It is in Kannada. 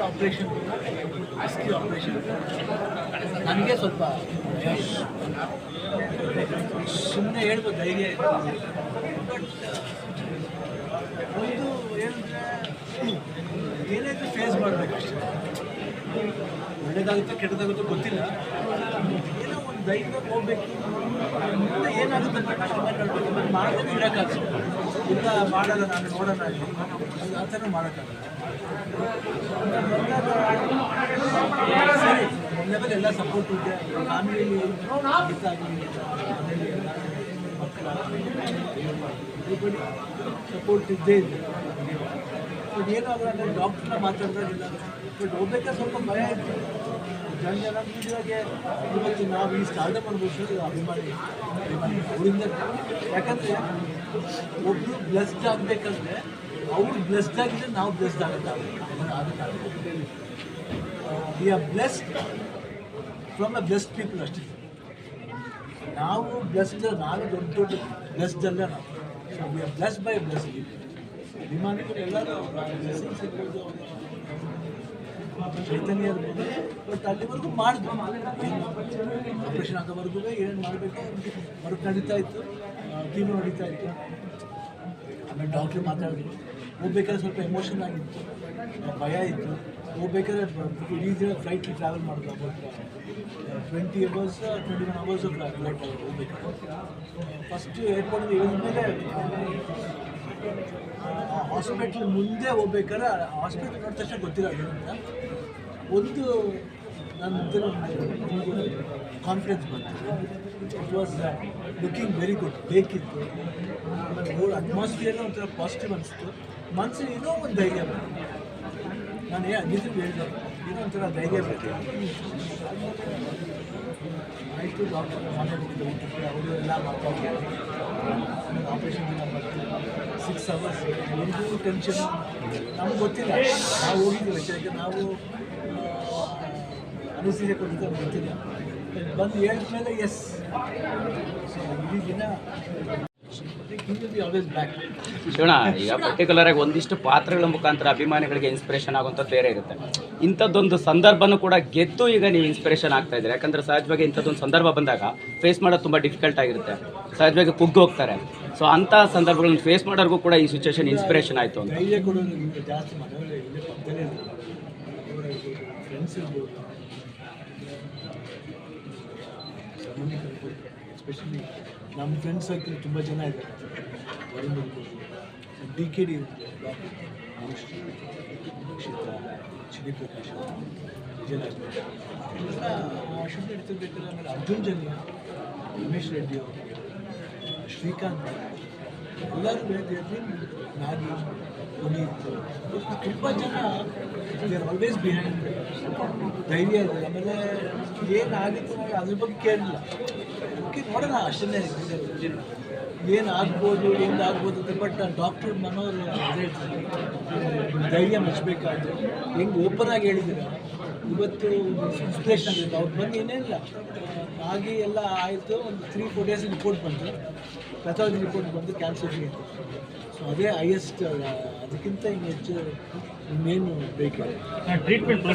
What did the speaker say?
ಆಪ್ರೇಷನ್ ಆಸ್ಕಿ ಆಪ್ರೇಷನ್ ನನಗೆ ಸ್ವಲ್ಪ ಸುಮ್ಮನೆ ಹೇಳ್ಬೋದು ಧೈರ್ಯ ಬಟ್ ಒಂದು ಏನಂದ್ರೆ ಏನಾಯ್ತು ಫೇಸ್ ಮಾಡಬೇಕಷ್ಟೇ. ಒಳ್ಳೇದಾಗುತ್ತೋ ಕೆಟ್ಟದಾಗುತ್ತೋ ಗೊತ್ತಿಲ್ಲ. ಏನೋ ಒಂದು ಧೈರ್ಯಕ್ಕೆ ಹೋಗ್ಬೇಕು. ಮುಂದೆ ಏನಾಗುತ್ತೆ ಅಂತ ಮಾಡಿದ್ರೆ ಇಡೋಕ್ಕಾಗ್ತದೆ ಇಲ್ಲ ಮಾಡಲ್ಲ ನಾನು ನೋಡೋಣ ಥರ ಮಾಡೋಕ್ಕಾಗಲ್ಲ. ಸರಿ ಎಲ್ಲ ಸಪೋರ್ಟ್ ಇದೆ. ಫ್ಯಾಮಿಲಿಯಲ್ಲಿ ಗೊತ್ತಾಗಲಿ ಮನೇಲಿ ಎಲ್ಲ ಸಪೋರ್ಟ್ ಇದ್ದೇ ಇದೆ ಬಟ್ ಏನಾಗಲ್ಲ ಅಂದರೆ ಡಾಕ್ಟ್ರನ್ನ ಮಾತಾಡಿದಾಗಿಲ್ಲ ಬಟ್ ಹೋಗ್ಬೇಕಾದ್ರೆ ಸ್ವಲ್ಪ ಭಯ ಇತ್ತು ಜನ ಜನ ಇವಾಗೆ ಇವತ್ತು ನಾವು ಈ ಸ್ಟಾರ್ಟ್ ಮಾಡ್ಬೋದು ಅಭಿಮಾನಿ ಅಭಿಮಾನಿ ಅವರಿಂದ ಯಾಕಂದರೆ ಒಬ್ಬರು ಬ್ಲೆಸ್ಡ್ ಆಗಬೇಕಂದ್ರೆ ಅವ್ರು ಬ್ಲೆಸ್ಡ್ ಆಗಿದ್ರೆ ನಾವು ಬ್ಲೆಸ್ಡ್ ಆಗುತ್ತೆ we are blessed from a blessed people ಅಷ್ಟೇ ನಾವು ಬ್ಲೆಸ್ಡ್ ನಾವು ದೊಡ್ಡ ದೊಡ್ಡ ಬ್ಲೆಸ್ಡ್ ಅಲ್ಲ ನಾವು. So we are blessed by people ಅಭಿಮಾನಿಗಳು ಎಲ್ಲರೂ ಚೈತನ್ಯ ಇರ್ಬೋದು ಬಟ್ ಅಲ್ಲಿವರೆಗೂ ಮಾಡಿದ್ರು. ಆಪ್ರೇಷನ್ ಆಗೋವರೆಗೂ ಏನೇನು ಮಾಡಬೇಕು ವರ್ಕ್ ನಡೀತಾ ಇತ್ತು ಟೀಮ್ ನಡೀತಾ ಇತ್ತು. ಆಮೇಲೆ ಡಾಕ್ಟ್ರು ಮಾತಾಡಿದ್ರು. ಹೋಗ್ಬೇಕಾದ್ರೆ ಸ್ವಲ್ಪ ಎಮೋಷನ್ ಆಗಿತ್ತು. ಭಯ ಇತ್ತು. ಹೋಗ್ಬೇಕಾದ್ರೆ ದಿನ ಫ್ಲೈಟ್ಲಿ ಟ್ರಾವೆಲ್ ಮಾಡಿದ್ರು about twenty hours twenty one hours flight ಹೋಗ್ಬೇಕಾದ್ರೆ ಫಸ್ಟ್ ಏರ್ಪೋರ್ಟ್ ಇಳಿದ್ಮೇಲೆ ಹಾಸ್ಪಿಟ್ಲ್ ಮುಂದೆ ಹೋಗ್ಬೇಕಾದ್ರೆ ಹಾಸ್ಪಿಟ್ಲ್ ನೋಡಿದ ತಕ್ಷಣ ಅಂತ ಒಂದು ನನ್ನ ಕಾನ್ಫಿಡೆನ್ಸ್ ಬಂತು. It was looking very good ಬೇಕಿತ್ತು. ಆಮೇಲೆ ಅಟ್ಮಾಸ್ಫಿಯರ್ ಒಂಥರ ಪಾಸಿಟಿವ್ ಅನಿಸ್ತು. ಮನಸ್ಸಿಗೆ ಇನ್ನೂ ಒಂದು ಧೈರ್ಯ ನಾನು ಏ ನಿಜ ಹೇಳಿದೆ, ಏನೋ ಒಂಥರ ಧೈರ್ಯ ಬೇಕು ಆಯಿತು ಡಾಕ್ಟರ್ ಮನೆ ಬಿಟ್ಟು ಅವರು ಎಲ್ಲ ಮಾತಾಡ್ತಾರೆ ಆಪ್ರೇಷನ್ ಸಿಕ್ಸ್ ಅವರ್ಸ್ ಎಲ್ರಿಗೂ ಟೆನ್ಷನ್ ನಮ್ಗೆ ಗೊತ್ತಿಲ್ಲ. ನಾವು ಹೋಗಿದ್ದೀವಿ ಯಾಕೆ ನಾವು ಅನಿಸಿದೆ ಕೊಟ್ಟಿದ್ದು ಗೊತ್ತಿಲ್ಲ. ಬಂದು ಹೇಳಿದ್ಮೇಲೆ ಎಸ್ ಇಡೀ ದಿನ ಶಿವಣ ಈಗ ಪರ್ಟಿಕ್ಯುಲರ್ ಆಗಿ ಒಂದಿಷ್ಟು ಪಾತ್ರಗಳ ಮುಖಾಂತರ ಅಭಿಮಾನಿಗಳಿಗೆ ಇನ್ಸ್ಪಿರೇಷನ್ ಆಗುವಂಥದ್ದು ಬೇರೆ ಇರುತ್ತೆ. ಇಂಥದ್ದೊಂದು ಸಂದರ್ಭನೂ ಕೂಡ ಗೆದ್ದು ಈಗ ನೀವು ಇನ್ಸ್ಪಿರೇಷನ್ ಆಗ್ತಾ ಇದ್ದೀರಿ? ಯಾಕಂದ್ರೆ ಸಹಜವಾಗಿ ಇಂಥದ್ದೊಂದು ಸಂದರ್ಭ ಬಂದಾಗ ಫೇಸ್ ಮಾಡೋದು ತುಂಬ ಡಿಫಿಕಲ್ಟ್ ಆಗಿರುತ್ತೆ. ಸಹಜವಾಗಿ ಕುಗ್ಗಿ ಹೋಗ್ತಾರೆ. ಸೊ ಅಂಥ ಸಂದರ್ಭಗಳನ್ನು ಫೇಸ್ ಮಾಡೋರ್ಗೂ ಕೂಡ ಈ ಸಿಚುವೇಶನ್ ಇನ್ಸ್ಪಿರೇಷನ್ ಆಯಿತು ಅಂತ. ಫ್ರೆಂಡ್ಸ್ ಎಸ್ಪೆಷಲಿ ನಮ್ಮ ಫ್ರೆಂಡ್ಸ್ ಸರ್ಕಲ್ ತುಂಬ ಜನ ಇದ್ದಾರೆ. ಡಿ ಕೆ ಡಿ ನಕ್ಷತ್ರ ಶ್ರೀಪ್ರಕಾಶ್ ವಿಜಯಲಕ್ಷ್ಮಿ ಎಲ್ಲ ಶುದ್ಧ ನಡೀತಿರ್ಬೇಕಾದ್ರೆ ಆಮೇಲೆ ಅರ್ಜುನ್ ಜನ್ಯ, ರಮೇಶ್ ರೆಡ್ಡಿ ಅವರು, ಶ್ರೀಕಾಂತ್, ಎಲ್ಲರೂ ಬೆಳೆದಿರಲಿ ನಾಗಿ, ಪುನೀತ್, ತುಂಬ ಜನ ದೇ ಆರ್ ಆಲ್ವೇಸ್ ಬಿಹೈಂಡ್ ಧೈರ್ಯ ಇದೆ. ಆಮೇಲೆ ಏನಾಗಿತ್ತು ಅದ್ರ ಬಗ್ಗೆ ಕೇಳಿಲ್ಲ. ಓಕೆ ನೋಡೋಣ ಅಷ್ಟನ್ನೇ ಏನು ಆಗ್ಬೋದು ಏನು ಆಗ್ಬೋದು ಅಂತ ಬಟ್ ಡಾಕ್ಟರ್ ಮನೋರು ಅದೇ ಧೈರ್ಯ ಮೆಚ್ಚಬೇಕಾದ್ರೆ ಹೆಂಗೆ ಓಪನ್ ಆಗಿ ಹೇಳಿದ್ದೀರ? ಇವತ್ತು ಇನ್ಸ್ಪಿರೇಷನ್ ಆಗಿತ್ತು ಅವ್ರು ಬಂದು ಇಲ್ಲ. ಆಗಿ ಎಲ್ಲ ಆಯಿತು. ಒಂದು ತ್ರೀ ಫೋರ್ ಡೇಸ್ ರಿಪೋರ್ಟ್ ಬಂತು. ಪೆಥಾಲಜಿ ರಿಪೋರ್ಟ್ ಬಂದು ಕ್ಯಾನ್ಸರ್ಗೆ ಸೊ ಅದೇ ಹೈಯೆಸ್ಟ್ ಅದಕ್ಕಿಂತ ಇನ್ನು ಹೆಚ್ಚು ಇನ್ನೇನು ಬೇಕಿಲ್ಲ. ಟ್ರೀಟ್ಮೆಂಟ್